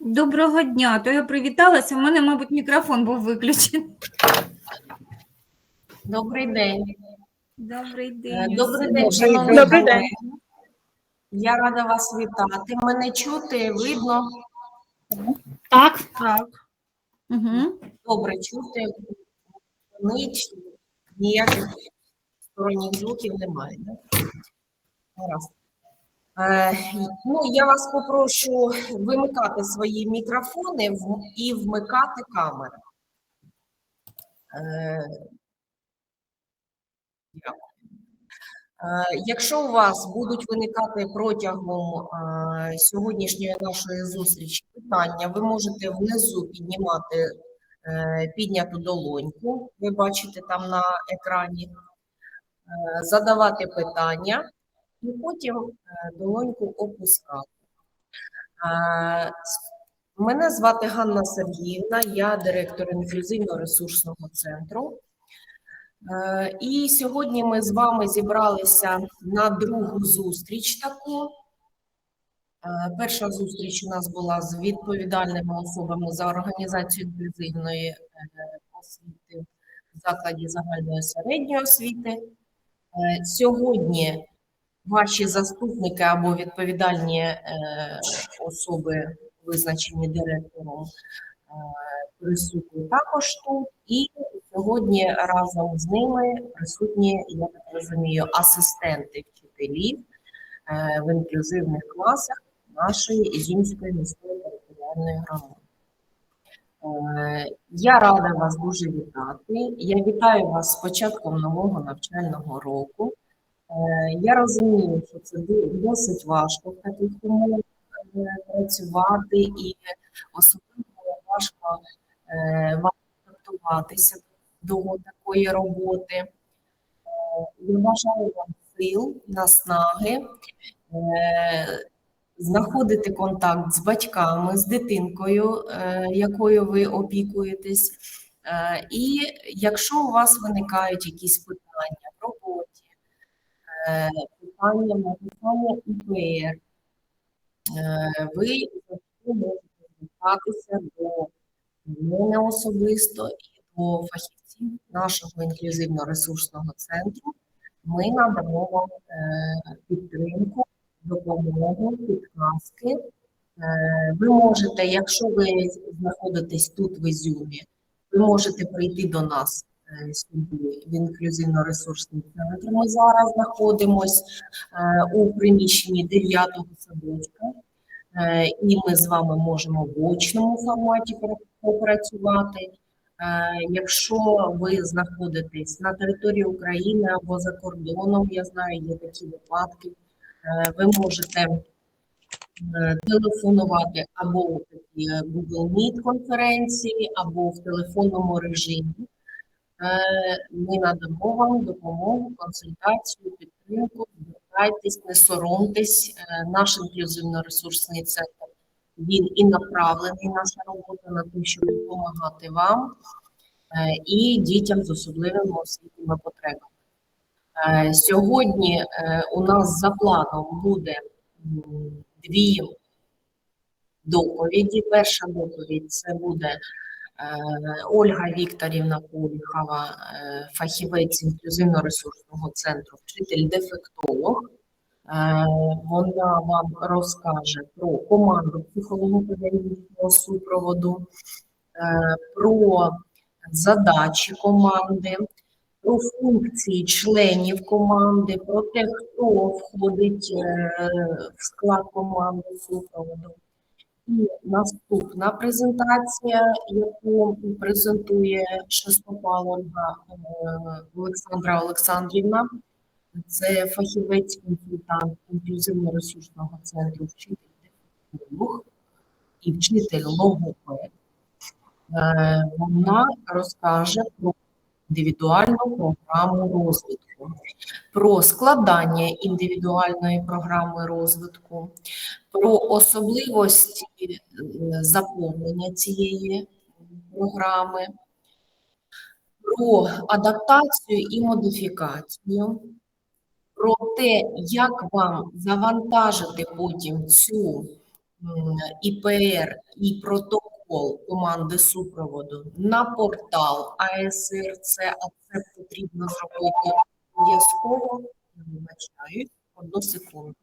Доброго дня. То я привіталася. У мене, мабуть, мікрофон був виключений. Добрий день. Добрий Е, день. Добрий день, шановні Добрий колеги. Я рада вас вітати. Мене чути, видно, Так, Так. Угу. добре чути. Нич, ніяких сторонніх звуків немає. Да? Гаразд. Е, ну, я вас попрошу вимикати свої мікрофони і вмикати камери. Е. Е, Якщо у вас будуть виникати протягом сьогоднішньої нашої зустрічі питання, ви можете внизу піднімати підняту долоньку, ви бачите там на екрані, задавати питання і потім е, долоньку опускати. Мене звати Ганна Сергіївна, я директор інклюзивно-ресурсного центру. Е, І сьогодні ми з вами зібралися на другу зустріч таку. Е, Перша зустріч у нас була з відповідальними особами за організацію інклюзивної освіти в закладі загальної середньої освіти. Сьогодні ваші заступники або відповідальні е, особи, визначені директором, е, присутні також тут. І сьогодні разом з ними присутні, я так розумію, асистенти вчителів е, в інклюзивних класах нашої Ізюмської міської територіальної громади. Я рада вас дуже вітати. Я вітаю вас з початком нового навчального року. Е, Я розумію, що це досить важко в таких умовах е, працювати, і особливо важко е, вам адаптуватися до такої роботи. Я бажаю вам сил, наснаги, знаходити контакт з батьками, з дитинкою, якою ви опікуєтесь. І якщо у вас виникають якісь питання питання написання ІПР, е, ви завжди можете звертатися до мене особисто і до фахівців нашого інклюзивно-ресурсного центру. Ми надамо вам е, підтримку, допомогу, підказки. Е, Ви можете, якщо ви знаходитесь тут в Ізюмі, ви можете прийти до нас е, в інклюзивно-ресурсний центр. Ми зараз знаходимося у приміщенні 9-го садочка, Е, і ми з вами можемо в очному форматі попрацювати. Е, Якщо ви знаходитесь на території України або за кордоном, я знаю, є такі випадки, е, ви можете е, телефонувати або в е, Google Meet конференції, або в телефонному режимі. Е, Ми надамо вам допомогу, консультацію, підтримку. Звертайтесь, не соромтесь. Е, Наш інклюзивно-ресурсний центр він і направлений наша робота на те, щоб допомагати вам е, і дітям з особливими освітніми потребами. Сьогодні у нас за планом буде дві доповіді. Перша доповідь це буде Ольга Вікторівна Поліхова, е, фахівець інклюзивно-ресурсного центру, вчитель-дефектолог. Е, Вона вам розкаже про команду психолого-педагогічного супроводу, е, про задачі команди, про функції членів команди, про те, хто входить е, в склад команди супроводу. І наступна презентація, яку презентує Шестопал Ольга е, Олександра Олександрівна, це фахівець-консультант інклюзивно-ресурсного центру вчитель і вчитель логопед. Е, Вона розкаже про індивідуальну програму розвитку, про складання індивідуальної програми розвитку, про особливості е, заповнення цієї програми, про адаптацію і модифікацію, про те, як вам завантажити потім цю ІПР і протокол команди супроводу на портал АСРЦ, а це потрібно зробити обов'язково. Я Вибачаюсь, одну секунду.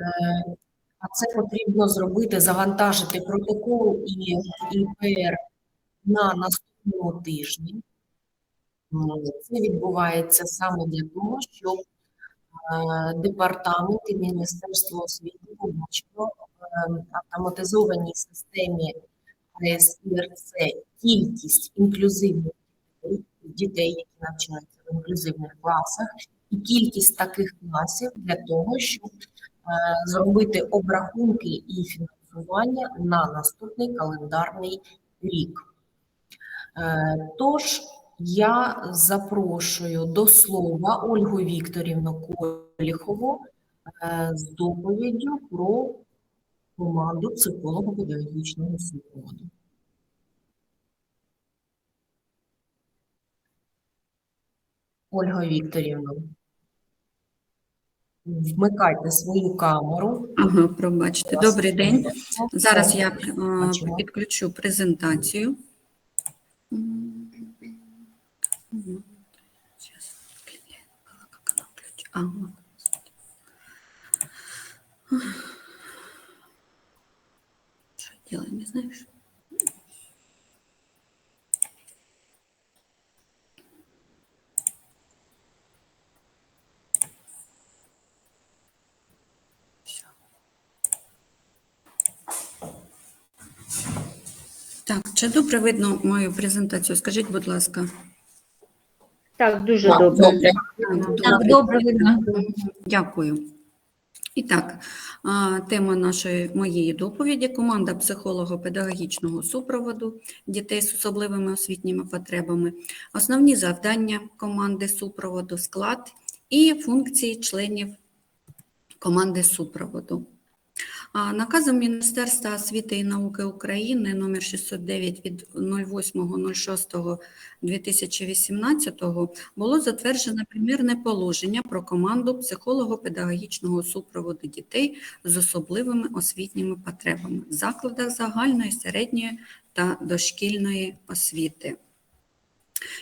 Е, А це потрібно зробити, завантажити протокол і ІПР на наступному тижні. Це відбувається саме для того, щоб е, департамент і Міністерство освіти побачило в автоматизованій системі АСРЦ кількість інклюзивних дітей, дітей, які навчаються в інклюзивних класах, і кількість таких класів для того, щоб е, зробити обрахунки і фінансування на наступний календарний рік. Е, Тож я запрошую до слова Ольгу Вікторівну Коліхову е, з доповіддю про команду психолого-педагогічного супроводу. Ольга Вікторівна, вмикайте свою камеру. Ага, пробачте. Добрий день. Зараз я е, підключу презентацію. Так, чи добре видно мою презентацію? Скажіть, будь ласка. Так, дуже добре. Так, добре видно. Дякую. І так, тема нашої моєї доповіді команда психолого-педагогічного супроводу дітей з особливими освітніми потребами, основні завдання команди супроводу, склад і функції членів команди супроводу. Наказом Міністерства освіти і науки України номер 609 від 08.06.2018 було затверджено примірне положення про команду психолого-педагогічного супроводу дітей з особливими освітніми потребами в закладах загальної, середньої та дошкільної освіти.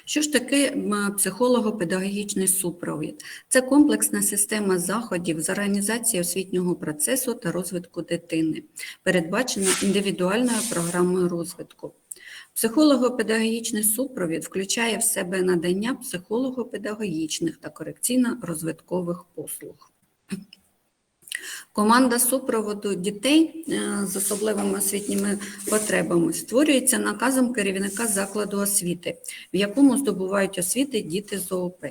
Що ж таке психолого-педагогічний супровід? Це комплексна система заходів з організації освітнього процесу та розвитку дитини, передбачена індивідуальною програмою розвитку. Психолого-педагогічний супровід включає в себе надання психолого-педагогічних та корекційно-розвиткових послуг. Команда супроводу дітей е, з особливими освітніми потребами створюється наказом керівника закладу освіти, в якому здобувають освіти діти з ООП,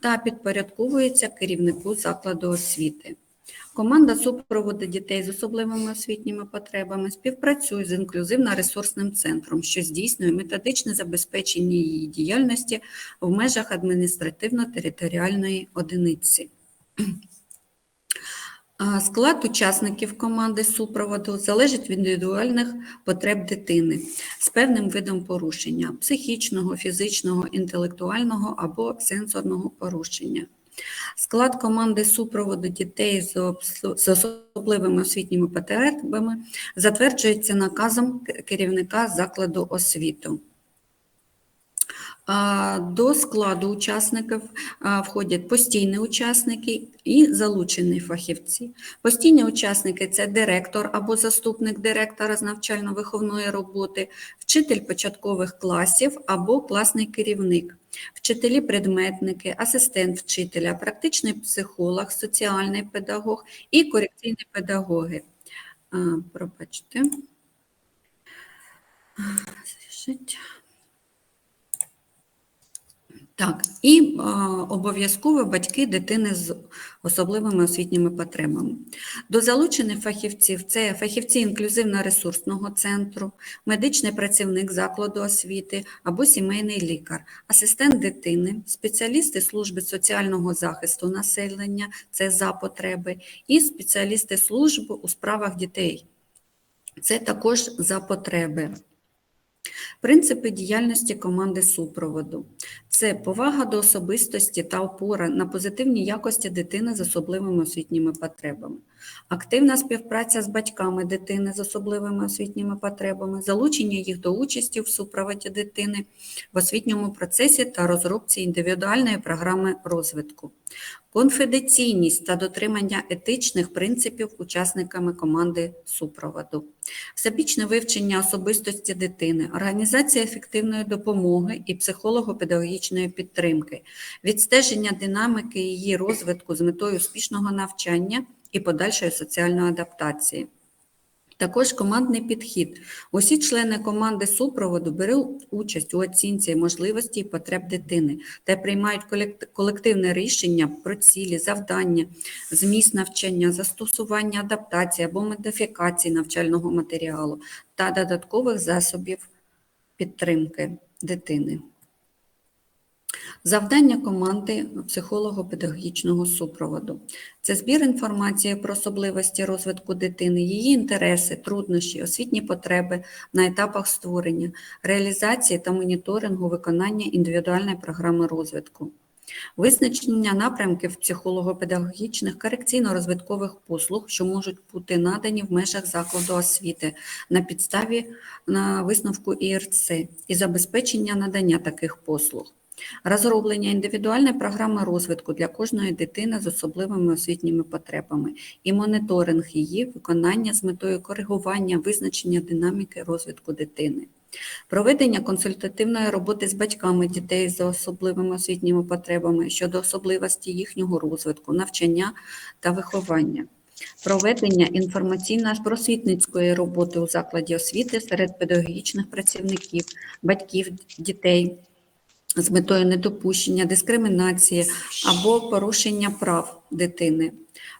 та підпорядковується керівнику закладу освіти. Команда супроводу дітей з особливими освітніми потребами співпрацює з інклюзивно-ресурсним центром, що здійснює методичне забезпечення її діяльності в межах адміністративно-територіальної одиниці. Склад учасників команди супроводу залежить від індивідуальних потреб дитини з певним видом порушення психічного, фізичного, інтелектуального або сенсорного порушення. Склад команди супроводу дітей з особливими освітніми потребами затверджується наказом керівника закладу освіти. До складу учасників входять постійні учасники і залучені фахівці. Постійні учасники це директор або заступник директора з навчально-виховної роботи, вчитель початкових класів або класний керівник, вчителі-предметники, асистент вчителя, практичний психолог, соціальний педагог і корекційні педагоги. Пробачте. Залежить. Так, і е, обов'язково батьки дитини з особливими освітніми потребами. До залучених фахівців це фахівці інклюзивно-ресурсного центру, медичний працівник закладу освіти або сімейний лікар, асистент дитини, спеціалісти служби соціального захисту населення, це за потреби, і спеціалісти служби у справах дітей. Це також за потреби. Принципи діяльності команди супроводу. Це повага до особистості та опора на позитивні якості дитини з особливими освітніми потребами, активна співпраця з батьками дитини з особливими освітніми потребами, залучення їх до участі в супроводі дитини в освітньому процесі та розробці індивідуальної програми розвитку, конфіденційність та дотримання етичних принципів учасниками команди супроводу, всебічне вивчення особистості дитини, організація ефективної допомоги і психолого-педагогічної підтримки, відстеження динамики її розвитку з метою успішного навчання і подальшої соціальної адаптації. Також командний підхід. Усі члени команди супроводу беруть участь у оцінці можливості і потреб дитини та приймають колективне рішення про цілі, завдання, зміст навчання, застосування адаптації або модифікації навчального матеріалу та додаткових засобів підтримки дитини. Завдання команди психолого-педагогічного супроводу це збір інформації про особливості розвитку дитини, її інтереси, труднощі, освітні потреби на етапах створення, реалізації та моніторингу виконання індивідуальної програми розвитку. Визначення напрямків психолого-педагогічних корекційно-розвиткових послуг, що можуть бути надані в межах закладу освіти на підставі на висновку ІРЦ і забезпечення надання таких послуг. Розроблення індивідуальної програми розвитку для кожної дитини з особливими освітніми потребами і моніторинг її виконання з метою коригування визначення динаміки розвитку дитини. Проведення консультативної роботи з батьками дітей з особливими освітніми потребами щодо особливості їхнього розвитку, навчання та виховання. Проведення інформаційно-просвітницької роботи у закладі освіти серед педагогічних працівників, батьків дітей з метою недопущення дискримінації або порушення прав дитини,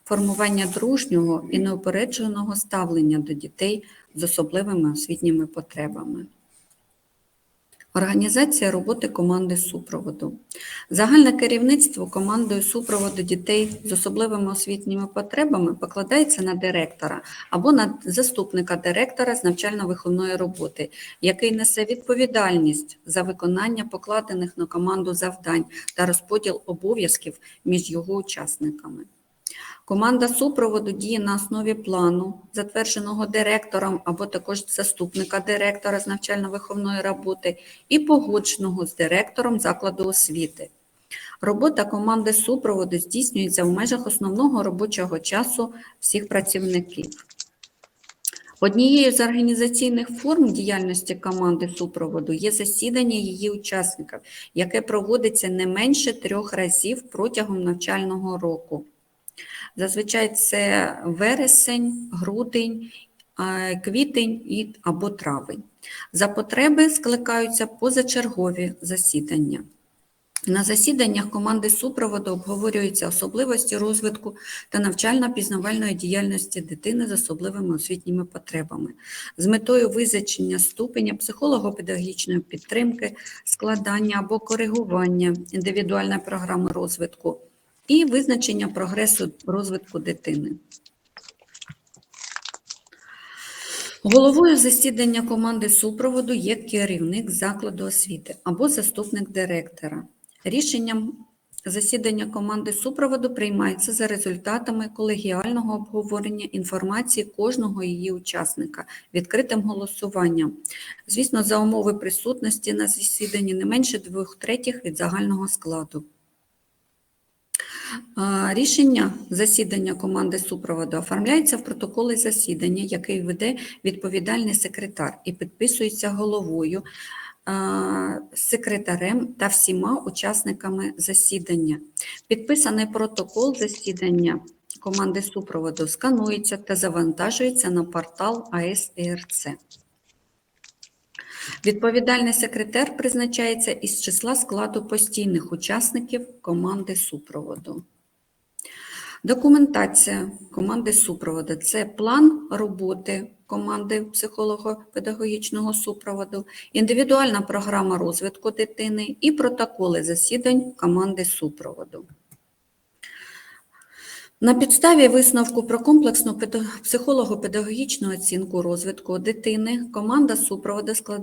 формування дружнього і неупередженого ставлення до дітей з особливими освітніми потребами. Організація роботи команди супроводу. Загальне керівництво командою супроводу дітей з особливими освітніми потребами покладається на директора або на заступника директора з навчально-виховної роботи, який несе відповідальність за виконання покладених на команду завдань та розподіл обов'язків між його учасниками. Команда супроводу діє на основі плану, затвердженого директором або також заступника директора з навчально-виховної роботи і погодженого з директором закладу освіти. Робота команди супроводу здійснюється в межах основного робочого часу всіх працівників. Однією з організаційних форм діяльності команди супроводу є засідання її учасників, яке проводиться не менше трьох разів протягом навчального року. Зазвичай це вересень, грудень, квітень або травень. За потреби скликаються позачергові засідання. На засіданнях команди супроводу обговорюються особливості розвитку та навчально-пізнавальної діяльності дитини з особливими освітніми потребами з метою визначення ступеня психолого-педагогічної підтримки, складання або коригування індивідуальної програми розвитку і визначення прогресу розвитку дитини. Головою засідання команди супроводу є керівник закладу освіти або заступник директора. Рішенням засідання команди супроводу приймається за результатами колегіального обговорення інформації кожного її учасника відкритим голосуванням. Звісно, за умови присутності на засіданні не менше двох третіх від загального складу. Рішення засідання команди супроводу оформляється в протоколи засідання, який веде відповідальний секретар і підписується головою, секретарем та всіма учасниками засідання. Підписаний протокол засідання команди супроводу сканується та завантажується на портал АСЕРЦ. Відповідальний секретар призначається із числа складу постійних учасників команди супроводу. Документація команди супроводу це план роботи команди психолого-педагогічного супроводу, індивідуальна програма розвитку дитини і протоколи засідань команди супроводу. На підставі висновку про комплексну психолого-педагогічну оцінку розвитку дитини команда супроводу складає